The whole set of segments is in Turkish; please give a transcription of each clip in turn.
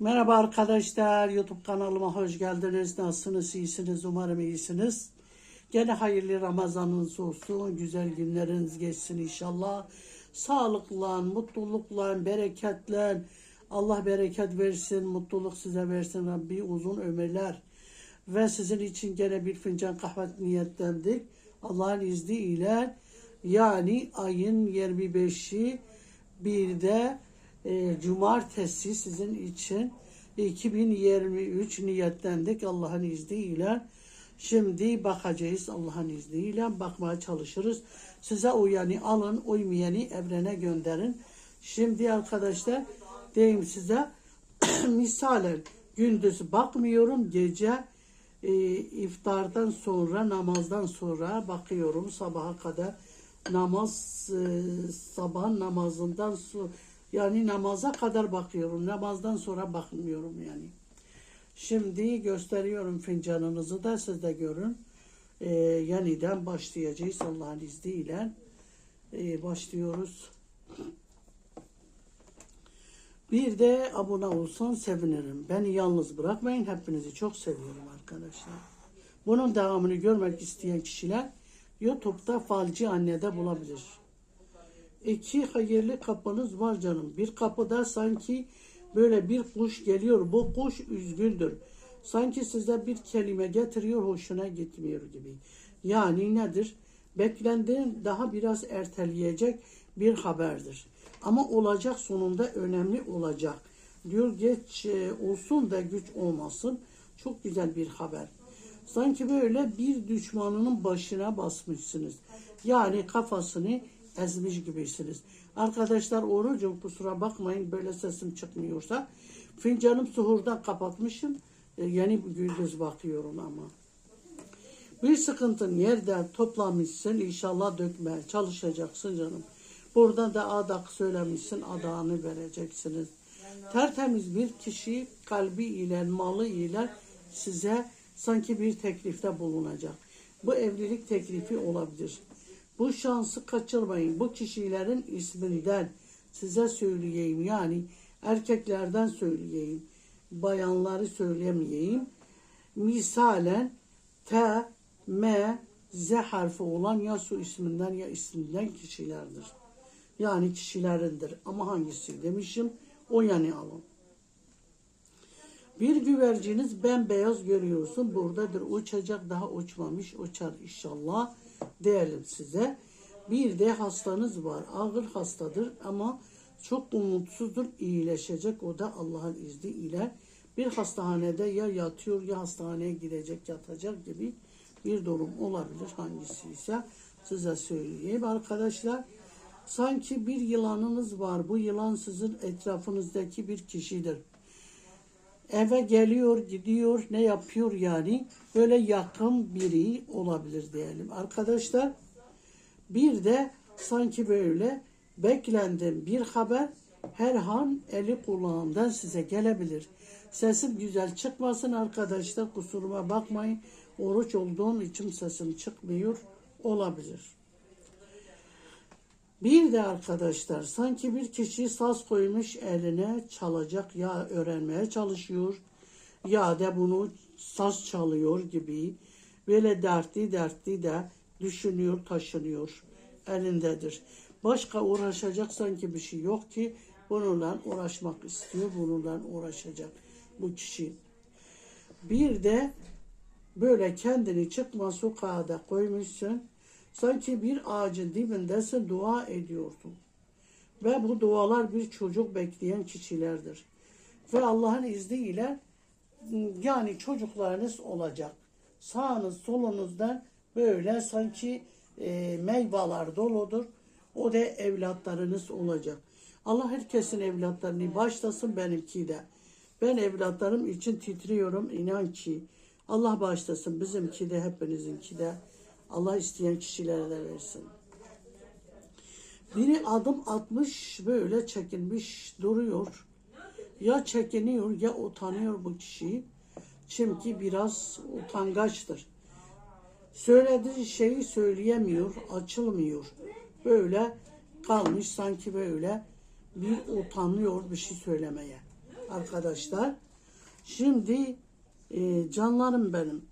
Merhaba arkadaşlar, YouTube kanalıma hoş geldiniz. Nasılsınız, iyisiniz? Umarım iyisiniz. Gene hayırlı Ramazanınız olsun, güzel günleriniz geçsin inşallah. Sağlıkla, mutlulukla, bereketle, Allah bereket versin, mutluluk size versin Rabbi, uzun ömürler. Ve sizin için gene bir fincan kahve niyetlendik. Allah'ın izniyle yani ayın 25'i bir de e, cumartesi sizin için 2023 niyetlendik Allah'ın izniyle. Şimdi bakacağız Allah'ın izniyle bakmaya çalışırız. Size uyanı alın, uymayanı evrene gönderin. Şimdi arkadaşlar diyeyim size misalen gündüz bakmıyorum gece e, iftardan sonra namazdan sonra bakıyorum sabaha kadar namaz e, sabah namazından sonra yani namaza kadar bakıyorum namazdan sonra bakmıyorum yani. Şimdi gösteriyorum fincanınızı da siz de görün. E, yeniden başlayacağız Allah'ın izniyle. E, başlıyoruz. Bir de abone olsan sevinirim. Beni yalnız bırakmayın. Hepinizi çok seviyorum arkadaşlar. Bunun devamını görmek isteyen kişiler YouTube'da Falcı Anne'de bulabilir. İki hayırlı kapınız var canım. Bir kapıda sanki böyle bir kuş geliyor. Bu kuş üzgündür. Sanki size bir kelime getiriyor hoşuna gitmiyor gibi. Yani nedir? Beklendiğin daha biraz erteleyecek bir haberdir. Ama olacak sonunda önemli olacak. Diyor geç e, olsun da güç olmasın. Çok güzel bir haber. Sanki böyle bir düşmanının başına basmışsınız. Yani kafasını ezmiş gibisiniz. Arkadaşlar orucum kusura bakmayın böyle sesim çıkmıyorsa. Fincanım suhurdan kapatmışım. E, yeni gündüz bakıyorum ama. Bir sıkıntın yerde toplamışsın inşallah dökmeye çalışacaksın canım. Burada da adak söylemişsin adağını vereceksiniz. Tertemiz bir kişi kalbi ile malı ile size sanki bir teklifte bulunacak. Bu evlilik teklifi olabilir. Bu şansı kaçırmayın. Bu kişilerin isminden size söyleyeyim. Yani erkeklerden söyleyeyim. Bayanları söylemeyeyim. Misalen T, M, Z harfi olan ya su isminden ya isminden kişilerdir. Yani kişilerindir. Ama hangisi demişim o yani alın. Bir güverciniz bembeyaz görüyorsun. Buradadır. Uçacak daha uçmamış. Uçar inşallah. Diyelim size. Bir de hastanız var. Ağır hastadır ama çok umutsuzdur. iyileşecek. O da Allah'ın izniyle. Bir hastanede ya yatıyor ya hastaneye gidecek yatacak gibi bir durum olabilir. Hangisi ise size söyleyeyim arkadaşlar. Sanki bir yılanınız var. Bu yılan sizin etrafınızdaki bir kişidir eve geliyor, gidiyor, ne yapıyor yani? Böyle yakın biri olabilir diyelim. Arkadaşlar bir de sanki böyle beklendim bir haber her an eli kulağından size gelebilir. Sesim güzel çıkmasın arkadaşlar kusuruma bakmayın. Oruç olduğum için sesim çıkmıyor olabilir. Bir de arkadaşlar sanki bir kişi saz koymuş eline çalacak ya öğrenmeye çalışıyor ya da bunu saz çalıyor gibi böyle dertli dertli de düşünüyor taşınıyor elindedir. Başka uğraşacak sanki bir şey yok ki bununla uğraşmak istiyor bununla uğraşacak bu kişi. Bir de böyle kendini çıkma sokağa da koymuşsun Sanki bir ağacın dibindesin dua ediyorsun. Ve bu dualar bir çocuk bekleyen kişilerdir. Ve Allah'ın izniyle yani çocuklarınız olacak. Sağınız solunuzdan böyle sanki e, meyveler doludur. O da evlatlarınız olacak. Allah herkesin evlatlarını başlasın benimki de. Ben evlatlarım için titriyorum inan ki. Allah başlasın bizimki de hepinizinki de. Allah isteyen kişilere de versin. Biri adım atmış böyle çekinmiş duruyor. Ya çekiniyor ya utanıyor bu kişi. Çünkü biraz utangaçtır. Söylediği şeyi söyleyemiyor, açılmıyor. Böyle kalmış sanki böyle bir utanıyor bir şey söylemeye. arkadaşlar. Şimdi e, canlarım benim.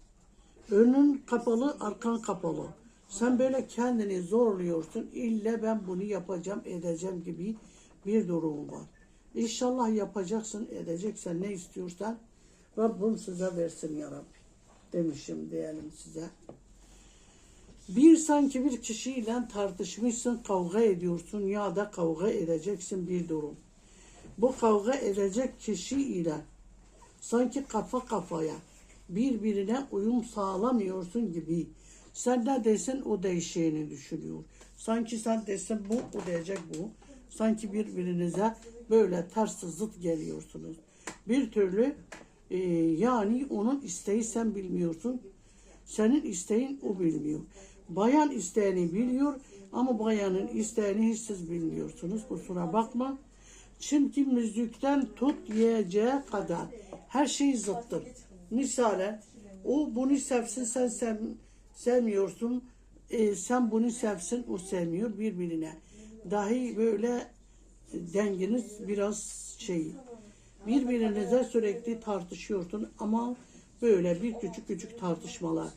Önün kapalı, arkan kapalı. Sen böyle kendini zorluyorsun. İlle ben bunu yapacağım, edeceğim gibi bir durum var. İnşallah yapacaksın, edeceksen ne istiyorsan Rabbim size versin ya Rabbi. Demişim diyelim size. Bir sanki bir kişiyle tartışmışsın, kavga ediyorsun ya da kavga edeceksin bir durum. Bu kavga edecek kişi ile sanki kafa kafaya birbirine uyum sağlamıyorsun gibi. Sen ne desin o değişeceğini düşünüyor. Sanki sen desin bu o diyecek bu. Sanki birbirinize böyle ters zıt geliyorsunuz. Bir türlü e, yani onun isteği sen bilmiyorsun. Senin isteğin o bilmiyor. Bayan isteğini biliyor ama bayanın isteğini hiç siz bilmiyorsunuz. Kusura bakma. Çünkü müzikten tut yiyeceğe kadar her şey zıttır. Misalen o bunu sevsin sen sev, sevmiyorsun. E, sen bunu sevsin o sevmiyor birbirine. Dahi böyle denginiz biraz şey. Birbirinize sürekli tartışıyorsun ama böyle bir küçük küçük tartışmalar.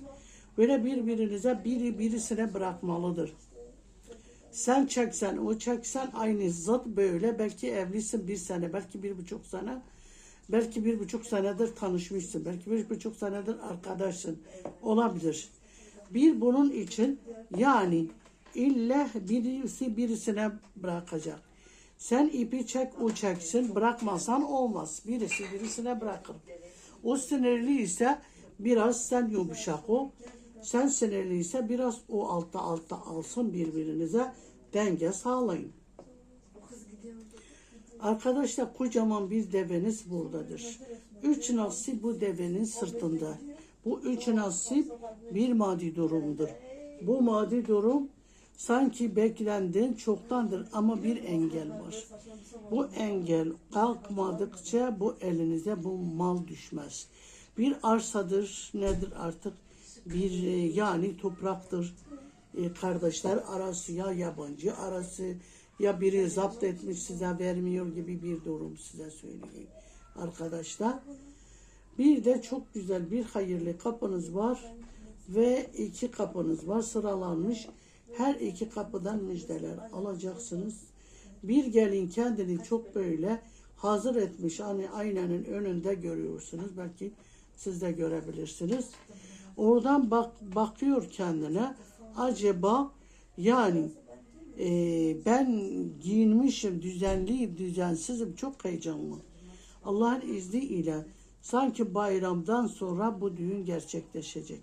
Böyle birbirinize biri birisine bırakmalıdır. Sen çeksen, o çeksen aynı zat böyle. Belki evlisin bir sene, belki bir buçuk sene. Belki bir buçuk senedir tanışmışsın. Belki bir buçuk senedir arkadaşsın. Olabilir. Bir bunun için yani illa birisi birisine bırakacak. Sen ipi çek, o çeksin. Bırakmasan olmaz. Birisi birisine bırakır. O sinirli ise biraz sen yumuşak ol. Sen sinirliyse biraz o altta altta alsın birbirinize denge sağlayın. Arkadaşlar kocaman bir deveniz buradadır. Üç nasip bu devenin sırtında. Bu üç nasip bir maddi durumdur. Bu maddi durum sanki beklendin çoktandır ama bir engel var. Bu engel kalkmadıkça bu elinize bu mal düşmez. Bir arsadır nedir artık bir e, yani topraktır. E, kardeşler arası ya yabancı arası ya biri zapt etmiş size vermiyor gibi bir durum size söyleyeyim arkadaşlar. Bir de çok güzel bir hayırlı kapınız var ve iki kapınız var sıralanmış. Her iki kapıdan müjdeler alacaksınız. Bir gelin kendini çok böyle hazır etmiş. Hani aynanın önünde görüyorsunuz. Belki siz de görebilirsiniz. Oradan bak bakıyor kendine. Acaba yani e, ben giyinmişim, düzenli, düzensizim, çok heyecanlı. Allah'ın izniyle sanki bayramdan sonra bu düğün gerçekleşecek.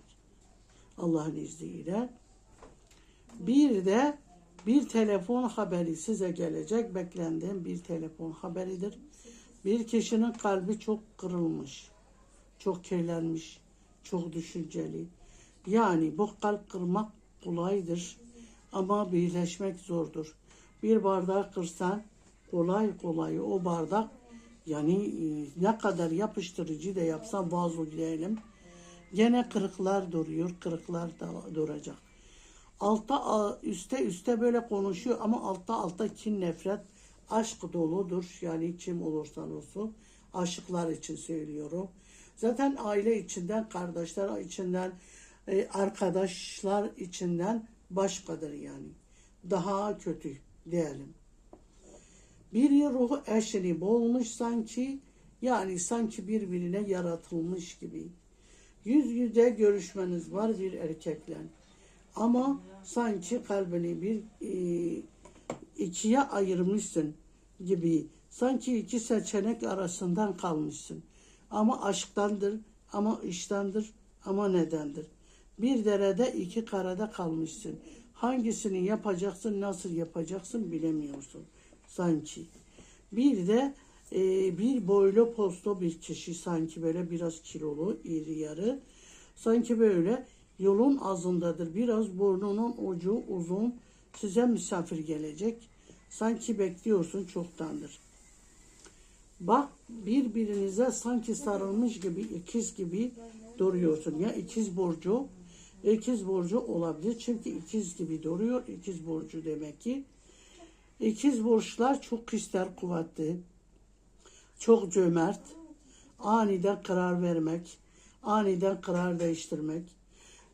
Allah'ın izniyle. Bir de bir telefon haberi size gelecek. Beklendiğim bir telefon haberidir. Bir kişinin kalbi çok kırılmış. Çok kirlenmiş. Çok düşünceli. Yani bu kalp kırmak kolaydır. Ama birleşmek zordur. Bir bardak kırsan kolay kolay o bardak yani e, ne kadar yapıştırıcı da yapsan vazo diyelim gene kırıklar duruyor. Kırıklar da duracak. Altta üste üste böyle konuşuyor ama altta altta kin nefret aşk doludur. Yani kim olursan olsun aşıklar için söylüyorum. Zaten aile içinden, kardeşler içinden, e, arkadaşlar içinden başkadır yani. Daha kötü diyelim. Bir ruhu eşini bulmuş sanki, yani sanki birbirine yaratılmış gibi. Yüz yüze görüşmeniz var bir erkekle. Ama sanki kalbini bir e, ikiye ayırmışsın gibi. Sanki iki seçenek arasından kalmışsın. Ama aşktandır, ama iştendir, ama nedendir. Bir derede iki karada kalmışsın. Hangisini yapacaksın, nasıl yapacaksın bilemiyorsun sanki. Bir de e, bir boylu posto bir kişi sanki böyle biraz kilolu, iri yarı. Sanki böyle yolun ağzındadır. Biraz burnunun ucu uzun. Size misafir gelecek. Sanki bekliyorsun çoktandır. Bak birbirinize sanki sarılmış gibi ikiz gibi duruyorsun. Ya ikiz burcu, ikiz burcu olabilir. Çünkü ikiz gibi duruyor. ikiz burcu demek ki. İkiz burçlar çok ister kuvvetli. çok cömert, aniden karar vermek, aniden karar değiştirmek.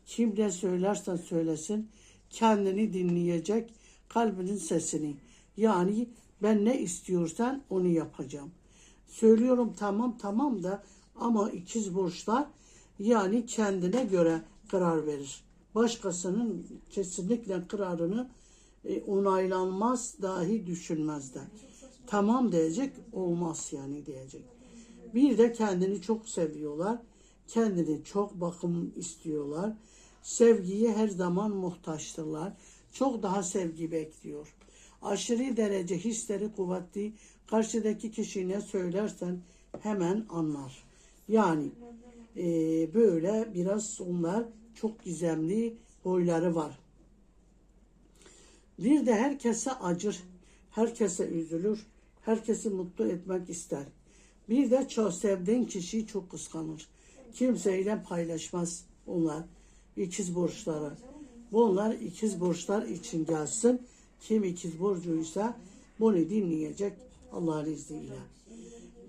Kim ne söylersen söylesin kendini dinleyecek kalbinin sesini. Yani ben ne istiyorsan onu yapacağım. Söylüyorum tamam tamam da ama ikiz burçlar yani kendine göre karar verir. Başkasının kesinlikle kararını e, onaylanmaz dahi düşünmezler. Tamam diyecek olmaz yani diyecek. Bir de kendini çok seviyorlar. Kendini çok bakım istiyorlar. Sevgiye her zaman muhtaçtırlar. Çok daha sevgi bekliyor. Aşırı derece hisleri kuvvetli. Karşıdaki kişi ne söylersen hemen anlar. Yani e, böyle biraz onlar çok gizemli boyları var. Bir de herkese acır, herkese üzülür, herkesi mutlu etmek ister. Bir de çok sevdiğin kişiyi çok kıskanır. Kimseyle paylaşmaz onlar ikiz burçları. Bunlar ikiz burçlar için gelsin. Kim ikiz burcuysa bunu dinleyecek Allah'ın izniyle.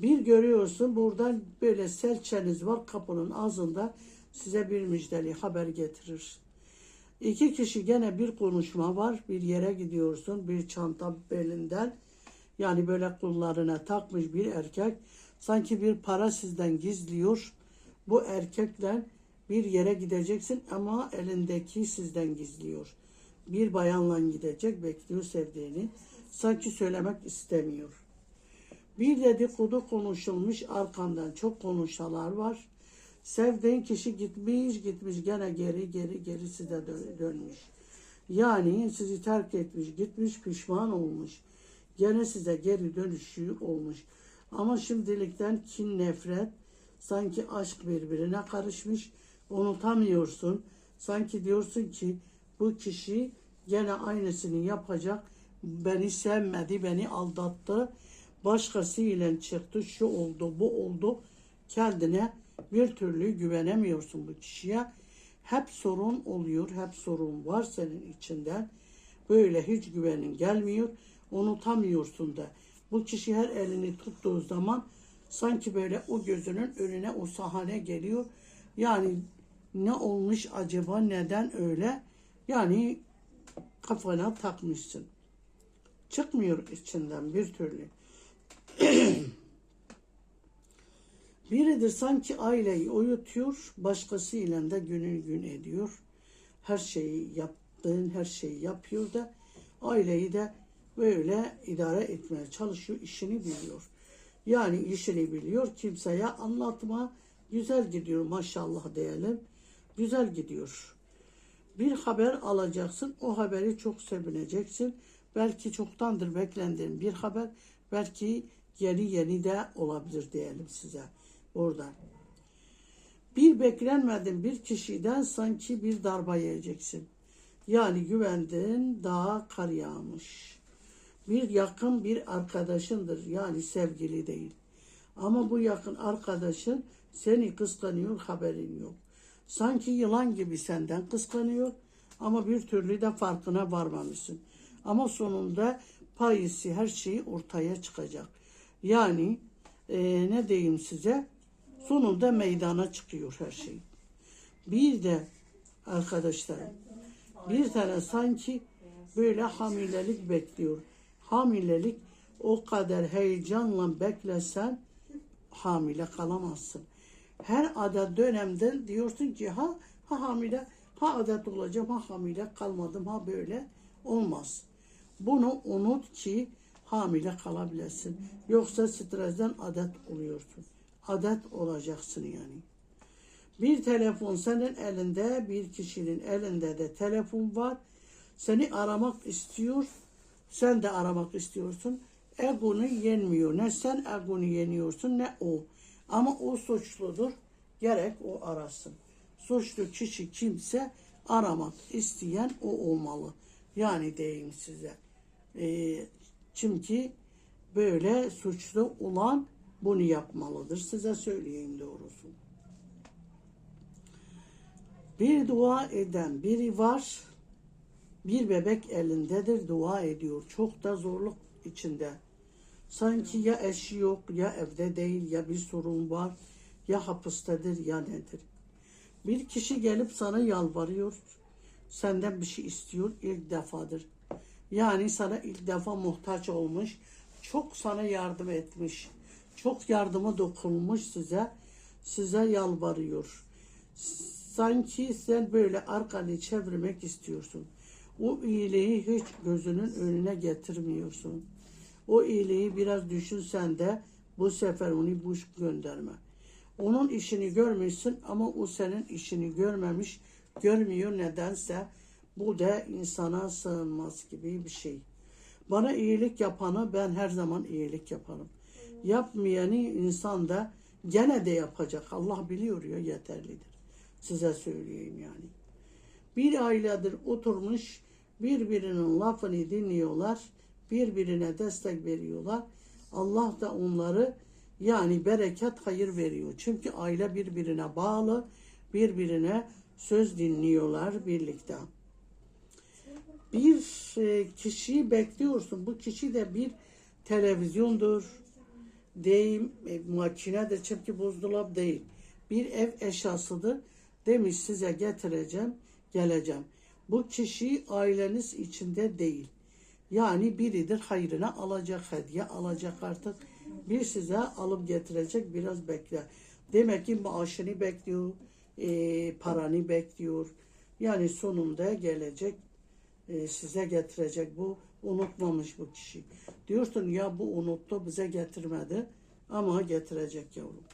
Bir görüyorsun buradan böyle serçeniz var kapının ağzında size bir müjdeli haber getirir. İki kişi gene bir konuşma var. Bir yere gidiyorsun. Bir çanta belinden. Yani böyle kullarına takmış bir erkek. Sanki bir para sizden gizliyor. Bu erkekle bir yere gideceksin ama elindeki sizden gizliyor. Bir bayanla gidecek bekliyor sevdiğini. Sanki söylemek istemiyor. Bir dedikodu konuşulmuş arkandan çok konuşalar var. Sevdiğin kişi gitmiş gitmiş gene geri geri geri size dö- dönmüş. Yani sizi terk etmiş gitmiş pişman olmuş. Gene size geri dönüşü olmuş. Ama şimdilikten kin nefret sanki aşk birbirine karışmış. Unutamıyorsun. Sanki diyorsun ki bu kişi gene aynısını yapacak. Beni sevmedi, beni aldattı. Başkasıyla çıktı, şu oldu, bu oldu. Kendine bir türlü güvenemiyorsun bu kişiye. Hep sorun oluyor, hep sorun var senin içinde. Böyle hiç güvenin gelmiyor. Unutamıyorsun da. Bu kişi her elini tuttuğu zaman sanki böyle o gözünün önüne o sahne geliyor. Yani ne olmuş acaba, neden öyle? Yani kafana takmışsın. Çıkmıyor içinden bir türlü. Biridir sanki aileyi uyutuyor, başkasıyla da günün gün ediyor. Her şeyi yaptığın her şeyi yapıyor da aileyi de böyle idare etmeye çalışıyor, işini biliyor. Yani işini biliyor, kimseye anlatma, güzel gidiyor maşallah diyelim, güzel gidiyor. Bir haber alacaksın, o haberi çok sevineceksin. Belki çoktandır beklendiğin bir haber, belki yeni yeni de olabilir diyelim size oradan. Bir beklenmedin bir kişiden sanki bir darba yiyeceksin. Yani güvendin dağa kar yağmış. Bir yakın bir arkadaşındır yani sevgili değil. Ama bu yakın arkadaşın seni kıskanıyor haberin yok. Sanki yılan gibi senden kıskanıyor ama bir türlü de farkına varmamışsın. Ama sonunda payısı her şeyi ortaya çıkacak. Yani e, ne diyeyim size sonunda meydana çıkıyor her şey. Bir de arkadaşlar bir tane sanki böyle hamilelik bekliyor. Hamilelik o kadar heyecanla beklesen hamile kalamazsın. Her adet dönemde diyorsun ki ha, ha hamile, ha adet olacağım, ha hamile kalmadım, ha böyle olmaz. Bunu unut ki hamile kalabilesin. Yoksa stresten adet oluyorsun. Adet olacaksın yani. Bir telefon senin elinde, bir kişinin elinde de telefon var. Seni aramak istiyor, sen de aramak istiyorsun. Egonu yenmiyor. Ne sen egonu yeniyorsun ne o. Ama o suçludur. Gerek o arasın. Suçlu kişi kimse aramak isteyen o olmalı. Yani diyeyim size. Ee, çünkü böyle suçlu olan bunu yapmalıdır. Size söyleyeyim doğrusu. Bir dua eden biri var. Bir bebek elindedir dua ediyor. Çok da zorluk içinde. Sanki ya eşi yok, ya evde değil, ya bir sorun var, ya hapistedir, ya nedir. Bir kişi gelip sana yalvarıyor, senden bir şey istiyor ilk defadır. Yani sana ilk defa muhtaç olmuş, çok sana yardım etmiş, çok yardımı dokunmuş size, size yalvarıyor. Sanki sen böyle arkanı çevirmek istiyorsun. O iyiliği hiç gözünün önüne getirmiyorsun. O iyiliği biraz düşünsen de bu sefer onu boş gönderme. Onun işini görmüşsün ama o senin işini görmemiş, görmüyor nedense. Bu da insana sığınmaz gibi bir şey. Bana iyilik yapanı ben her zaman iyilik yaparım. Yapmayanı insan da gene de yapacak. Allah biliyor ya yeterlidir. Size söyleyeyim yani. Bir ailedir oturmuş birbirinin lafını dinliyorlar. Birbirine destek veriyorlar. Allah da onları yani bereket hayır veriyor. Çünkü aile birbirine bağlı, birbirine söz dinliyorlar birlikte. Bir e, kişiyi bekliyorsun. Bu kişi de bir televizyondur. Deyim, e, makinedir çünkü buzdolap değil. Bir ev eşyasıdır. Demiş size getireceğim, geleceğim. Bu kişi aileniz içinde değil. Yani biridir hayrına alacak, hediye alacak artık. Bir size alıp getirecek biraz bekle. Demek ki maaşını bekliyor, e, paranı bekliyor. Yani sonunda gelecek e, size getirecek. Bu unutmamış bu kişi. Diyorsun ya bu unuttu bize getirmedi ama getirecek yavrum.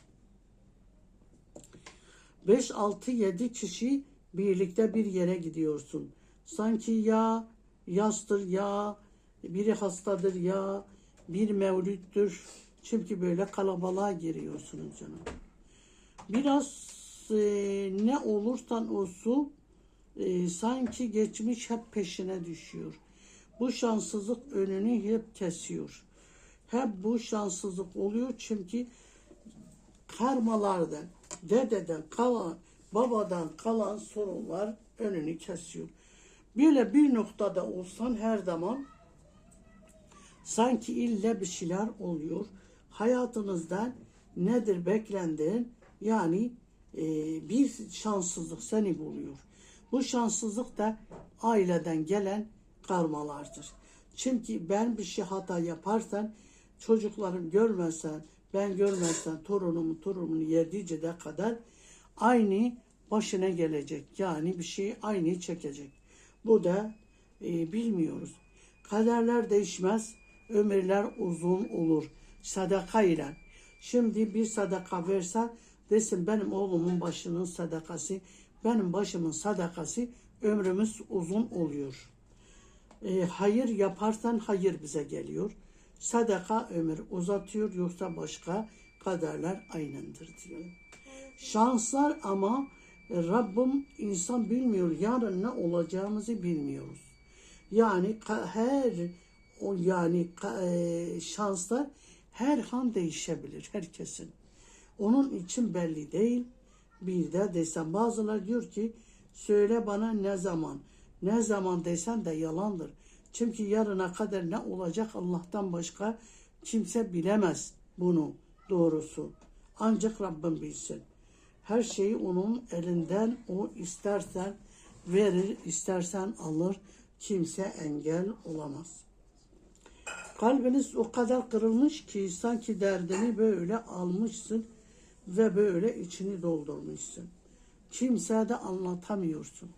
5, 6, 7 kişi birlikte bir yere gidiyorsun. Sanki ya yastır ya biri hastadır ya bir mevlüttür. Çünkü böyle kalabalığa giriyorsunuz canım. Biraz e, ne olursan olsun e, sanki geçmiş hep peşine düşüyor. Bu şanssızlık önünü hep kesiyor. Hep bu şanssızlık oluyor çünkü karmalardan, dededen kalan, babadan kalan sorunlar önünü kesiyor. Böyle bir noktada olsan her zaman sanki ille bir şeyler oluyor. Hayatınızda nedir beklendiğin yani e, bir şanssızlık seni buluyor. Bu şanssızlık da aileden gelen karmalardır. Çünkü ben bir şey hata yaparsan çocuklarım görmezsen ben görmezsen torunumu torunumu yedicede kadar aynı başına gelecek. Yani bir şey aynı çekecek. Bu da e, bilmiyoruz. Kaderler değişmez, ömürler uzun olur. Sadaka ile. Şimdi bir sadaka versen desin benim oğlumun başının sadakası, benim başımın sadakası ömrümüz uzun oluyor. E, hayır yaparsan hayır bize geliyor. Sadaka ömür uzatıyor yoksa başka kaderler aynıdır diyor. Şanslar ama Rabbim insan bilmiyor. Yarın ne olacağımızı bilmiyoruz. Yani her o yani e, şanslar her an değişebilir herkesin. Onun için belli değil. Bir de desem bazılar diyor ki söyle bana ne zaman. Ne zaman desen de yalandır. Çünkü yarına kadar ne olacak Allah'tan başka kimse bilemez bunu doğrusu. Ancak Rabbim bilsin. Her şeyi onun elinden o istersen verir, istersen alır. Kimse engel olamaz. Kalbiniz o kadar kırılmış ki sanki derdini böyle almışsın ve böyle içini doldurmuşsun. Kimseye de anlatamıyorsun.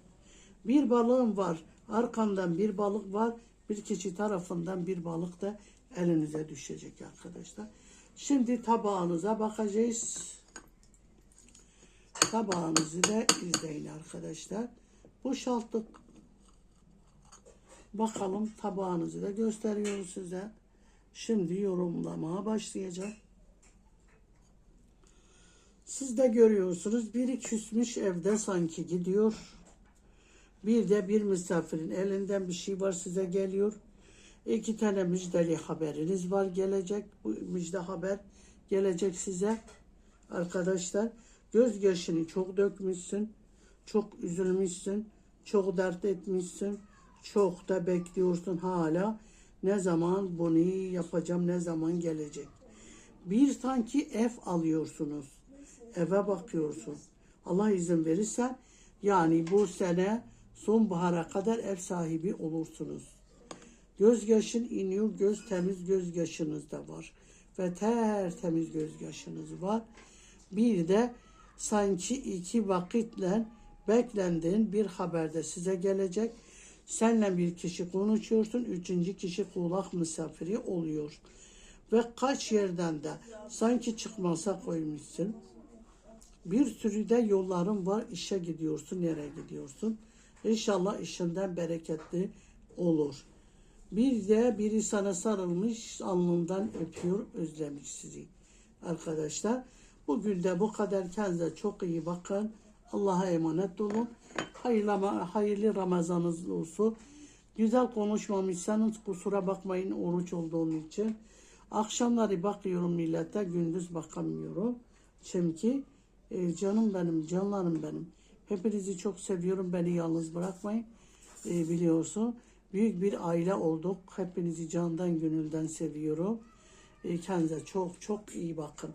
Bir balığın var, arkandan bir balık var, bir kişi tarafından bir balık da elinize düşecek arkadaşlar. Şimdi tabağınıza bakacağız. Tabağınızı da izleyin arkadaşlar. Boşalttık. Bakalım tabağınızı da gösteriyoruz size. Şimdi yorumlamaya başlayacağım. Siz de görüyorsunuz biri küsmüş evde sanki gidiyor. Bir de bir misafirin elinden bir şey var size geliyor. İki tane müjdeli haberiniz var gelecek. Bu müjde haber gelecek size. Arkadaşlar gözyaşını çok dökmüşsün. Çok üzülmüşsün. Çok dert etmişsin. Çok da bekliyorsun hala. Ne zaman bunu yapacağım, ne zaman gelecek. Bir sanki ev alıyorsunuz. Eve bakıyorsun. Allah izin verirse yani bu sene sonbahara kadar ev sahibi olursunuz. Gözyaşın iniyor, göz temiz gözyaşınız da var. Ve tertemiz gözyaşınız var. Bir de sanki iki vakitle beklendiğin bir haberde size gelecek. Senle bir kişi konuşuyorsun, üçüncü kişi kulak misafiri oluyor. Ve kaç yerden de sanki çıkmasa koymuşsun. Bir sürü de yolların var. İşe gidiyorsun, nereye gidiyorsun? İnşallah işinden bereketli olur. Bir de biri sana sarılmış, alnından öpüyor, özlemiş sizi. Arkadaşlar, bugün de bu kadar kendinize çok iyi bakın. Allah'a emanet olun. Hayırlı, hayırlı Ramazanınız olsun. Güzel konuşmamışsanız kusura bakmayın oruç olduğum için. Akşamları bakıyorum millete, gündüz bakamıyorum. Çünkü e, canım benim, canlarım benim. Hepinizi çok seviyorum. Beni yalnız bırakmayın. E, biliyorsun. Büyük bir aile olduk. Hepinizi candan gönülden seviyorum. E, kendinize çok çok iyi bakın.